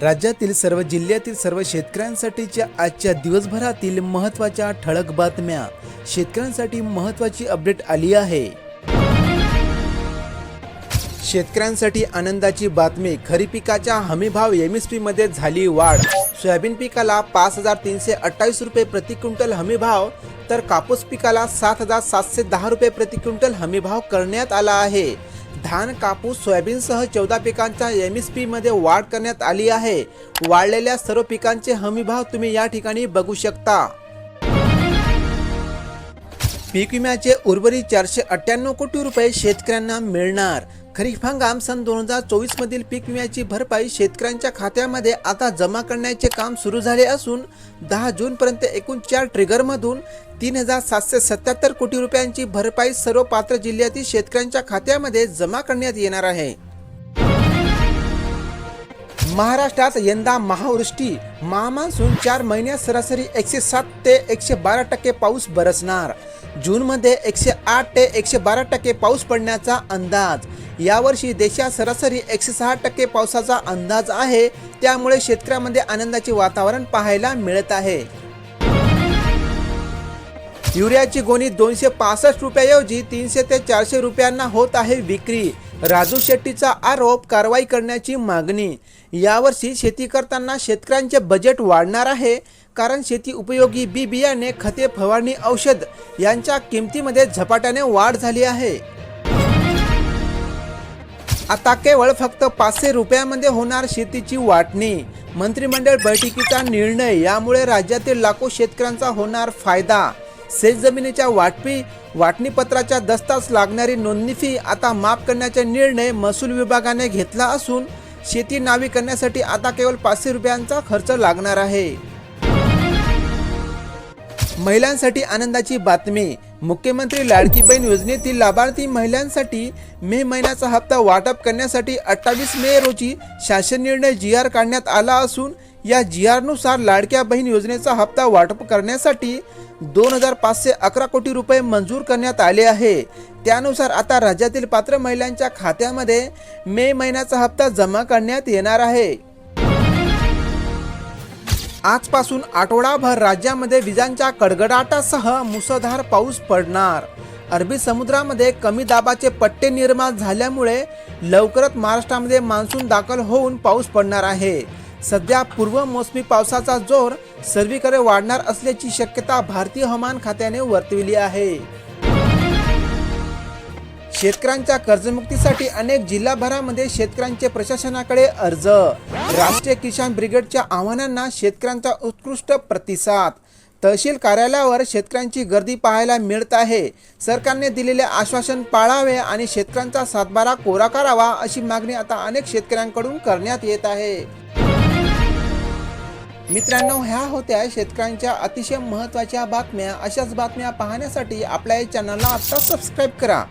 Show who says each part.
Speaker 1: राज्यातील सर्व जिल्ह्यातील सर्व शेतकऱ्यांसाठीच्या आजच्या दिवसभरातील महत्त्वाच्या ठळक बातम्या. शेतकऱ्यांसाठी महत्त्वाची अपडेट आली आहे. शेतकऱ्यांसाठी आनंदाची बातमी खरीप पिकाच्या हमीभाव एम एसमध्ये झाली वाढ. सोयाबीन पिकाला पाच हजार तीनशे अठ्ठावीस रुपये प्रति क्विंटल हमीभाव तर कापूस पिकाला सात हजार सातशे दहा रुपये प्रति क्विंटल हमीभाव करण्यात आला आहे. धान कापूस सोयाबीनसह चौदा पिकांच्या एम एस पीमध्ये वाढ करण्यात आली आहे. वाढलेल्या सर्व पिकांचे हमीभाव तुम्ही या ठिकाणी बघू शकता. पीक विम्याचे उर्वरित चारशे अठ्ठ्याण्णव कोटी रुपये शेतकऱ्यांना मिळणार. खरीप हंगाम सन दोन हजार चोवीस मधील पीक विम्याची भरपाई शेतकऱ्यांच्या खात्यामध्ये आता जमा करण्याचे काम सुरू झाले असून दहा जून पर्यंत एकूण चार ट्रिगरमधून तीन हजार सातशे सत्याहत्तर कोटी रुपयांची भरपाई सर्व पात्र जिल्ह्यातील शेतकऱ्यांच्या खात्यामध्ये जमा करण्यात येणार आहे. महाराष्ट्रात यंदा महावृष्टी. महामान्सून चार महिन्यात सरासरी एकशे सात ते एकशे बारा टक्के पाऊस बरसणार. जूनमध्ये एकशे आठ ते एकशे बारा टक्के पाऊस पडण्याचा अंदाज. यावर्षी देशात सरासरी एकशे सहा टक्के पावसाचा अंदाज आहे. त्यामुळे शेतकऱ्यामध्ये आनंदाचे वातावरण पाहायला मिळत आहे. युरियाची गोणी दोनशे पासष्ट रुपयाऐवजी तीनशे ते चारशे रुपयांना होत आहे विक्री. राजू शेट्टीचा आरोप कारवाई करण्याची मागणी. यावर्षी शेती करताना शेतकऱ्यांचे बजेट वाढणार आहे कारण शेती उपयोगी बी बियाणे खते फवारणी औषध यांच्या किमतीमध्ये झपाट्याने वाढ झाली आहे. आता केवळ फक्त पाचशे रुपयामध्ये होणार शेतीची वाटणी. मंत्रिमंडळ बैठकीचा निर्णय यामुळे राज्यातील लाखो शेतकऱ्यांचा होणार फायदा. शेतजमिनीच्या वाटपी वाटणीपत्राच्या दस्तास लागणारी नोंदणी फी आता माफ करण्याचा निर्णय महसूल विभागाने घेतला असून शेती नावी करण्यासाठी आता केवळ पाचशे रुपयांचा खर्च लागणार आहे. महिलांसाठी आनंदाची बातमी. मुख्यमंत्री लाडकी बहीण योजनेतील लाभार्थी महिलांसाठी मे महिन्याचा हप्ता वाटप करण्यासाठी अठ्ठावीस मे रोजी शासन निर्णय जी आर काढण्यात आला असून या जी आरनुसार लाडक्या बहीण योजनेचा हप्ता वाटप करण्यासाठी दोन हजार पाचशे अकरा कोटी रुपये मंजूर करण्यात आले आहे. त्यानुसार आता राज्यातील पात्र महिलांच्या खात्यामध्ये मे महिन्याचा हप्ता जमा करण्यात येणार आहे. आजपासून आठवडाभर राज्यामध्ये विजांच्या कडगडाटासह मुसळधार पाऊस पडणार. अरबी समुद्रामध्ये कमी दाबाचे पट्टे निर्माण झाल्यामुळे लवकरच महाराष्ट्रामध्ये मान्सून दाखल होऊन पाऊस पडणार आहे. सध्या पूर्व मोसमी पावसाचा जोर सर्वीकडे वाढणार असल्याची शक्यता भारतीय हवामान खात्याने वर्तविली आहे. शेतकऱ्यांच्या कर्जमुक्तीसाठी अनेक जिल्हाभरामध्ये शेतकऱ्यांचे प्रशासनाकडे अर्ज. राष्ट्रीय किसान ब्रिगेडच्या आव्हानांना शेतकऱ्यांचा उत्कृष्ट प्रतिसाद. तहसील कार्यालयावर शेतकऱ्यांची गर्दी पाहायला मिळत आहे. सरकारने दिलेले आश्वासन पाळावे आणि शेतकऱ्यांचा सातबारा कोरा करावा अशी मागणी आता अनेक शेतकऱ्यांकडून करण्यात येत आहे. मित्रांनो ह्या होत्या शेतकऱ्यांच्या अतिशय महत्त्वाच्या बातम्या. अशाच बातम्या पाहण्यासाठी आपल्या या चॅनलला आत्ता सबस्क्राईब करा.